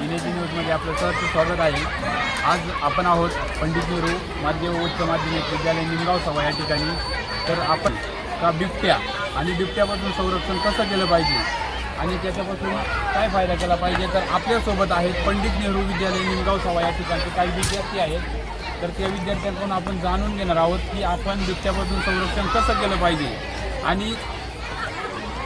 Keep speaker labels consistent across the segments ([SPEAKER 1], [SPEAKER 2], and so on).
[SPEAKER 1] विनेजी न्यूजमध्ये आपलं सहर्ष स्वागत आहे. आज आपण आहोत पंडित नेहरू माध्यम उच्च माध्यमिक विद्यालय निमगाव सभा या ठिकाणी. तर आपण का बिबट्या आणि बिबट्यापासून संरक्षण कसं केलं पाहिजे आणि त्याच्यापासून काय फायदा केला पाहिजे? तर आपल्यासोबत आहेत पंडित नेहरू विद्यालय निमगाव सभा या ठिकाणचे काही विद्यार्थी आहेत. तर त्या विद्यार्थ्यांकडून आपण जाणून घेणार आहोत की आपण बिबट्यापासून संरक्षण कसं केलं पाहिजे आणि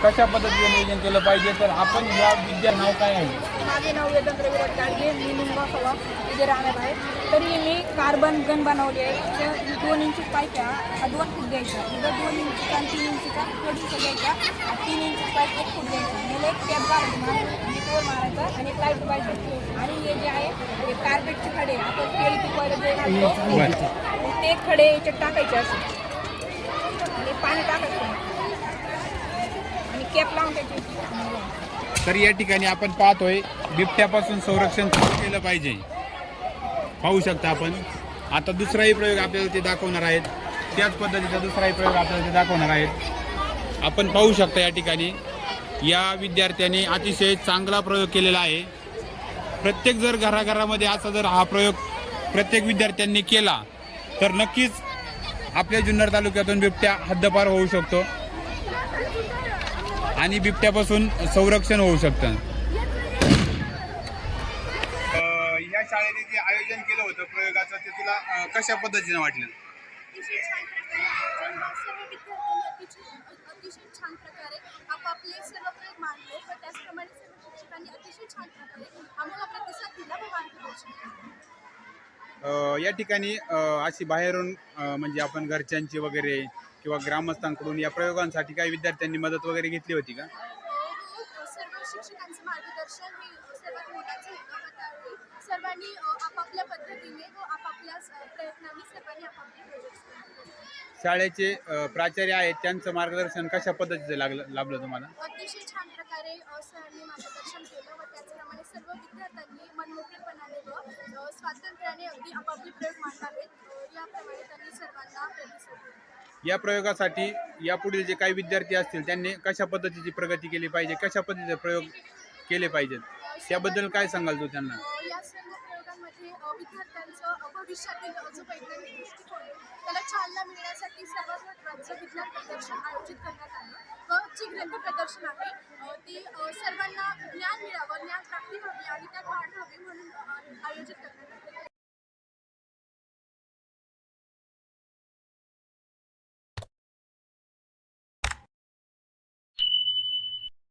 [SPEAKER 1] कशा पद्धतीने नियोजन केलं पाहिजे? तर आपण या विद्या नाव काय आहे?
[SPEAKER 2] माझे नाव वेदांत विराट गाडगे मी निंबा सभा इथे राहणार आहे. तरी मी कार्बन गन बनवली आहे. दोन इंची पाईप आहे हा दोन फूट द्यायचा इथं दोन इंचीचा आणि तीन इंचीचा थोडीसा घ्यायचा. आणि तीन इंची पाईप एक फूट द्यायचा मला एक कॅप काढायची मारायचा आणि मारायचा आणि एक लाइट पाहिजे आणि हे जे आहे हे कार्पेटचे खडे. आपण केळी पिकवायला जे घालतो ते खडे याच्यात टाकायचे असे. आणि पाणी टाकायचं. आणि कॅप लावून त्याची
[SPEAKER 1] तर या ठिकाणी आपण पाहतोय बिबट्यापासून संरक्षण केलं पाहिजे? पाहू शकता आपण. आता दुसराही प्रयोग आपल्याला ते दाखवणार आहेत. त्याच पद्धतीचा दुसराही प्रयोग आपल्याला ते दाखवणार आहेत. आपण पाहू शकता या ठिकाणी या विद्यार्थ्यांनी अतिशय चांगला प्रयोग केलेला आहे. प्रत्येक जर घराघरामध्ये असा जर हा प्रयोग प्रत्येक विद्यार्थ्यांनी केला तर नक्कीच आपल्या जुन्नर तालुक्यातून बिबट्या हद्दपार होऊ शकतो. आणि बिबट्यापासून संरक्षण होऊ शकतं. या शाळेने जे आयोजन केलं होतं प्रयोगाचं ते तुला कशा पद्धतीने वाटलं?
[SPEAKER 3] अतिशय छान प्रकारे ज्यांना सर्व विद्यार्थ्यांनी अतिशय अतिशय छान प्रकारे आपापले सर्व प्रयोग मांडले. व त्याचप्रमाणे सर्व शिक्षकांनी अतिशय छान प्रकारे आम्हाला प्रतिसाद दिला व मार्गदर्शन केलं.
[SPEAKER 1] अ, या ठिकाणी अशी बाहेरून म्हणजे आपण घरच्यांची वगैरे किंवा ग्रामस्थांकडून या प्रयोगांसाठी काही विद्यार्थ्यांनी मदत वगैरे घेतली होती का?
[SPEAKER 3] सर्व शिक्षकांचं मार्गदर्शन हे सर्वात मोलाचं होतं व त्यावेळी सर्वांनी अ, आपापल्या पद्धतीने व आपापल्या अ, प्रयत्नांनी सर्वांनी आपापले प्रोजेक्ट्स
[SPEAKER 1] शाळेचे अ, प्राचार्य आहेत त्यांचं मार्गदर्शन कशा पद्धतीचं लागलं लाभलं तुम्हाला?
[SPEAKER 3] अतिशय छान प्रकारे अ, सरांनी मार्गदर्शन केलं व त्याचप्रमाणे सर्व विद्यार्थ्यांनी मनमोकळेपणाने व अ, स्वातंत्र्याने अगदी आपापले प्रयोग मांडावेत अ, याप्रमाणे त्यांनी सर्वांना प्रतिसाद दिला
[SPEAKER 1] या प्रयोगासाठी यापुढील जे काही विद्यार्थी असतील त्यांनी कशा पद्धतीची प्रगती केली पाहिजे कशा पद्धतीचे प्रयोग केले पाहिजेत? त्याबद्दल काय सांगाल तू त्यांना?
[SPEAKER 3] या सर्व विद्यार्थ्यांचं भविष्यातील जो वैज्ञानिक दृष्टिकोन आहे त्याला चालना मिळण्यासाठी सर्वात महत्त्वाचं विज्ञान प्रदर्शन आयोजित करण्यात आलं. व जी ग्रंथ प्रदर्शन आहे अ, ती अ, सर्वांना ज्ञान मिळावं ज्ञान प्राप्त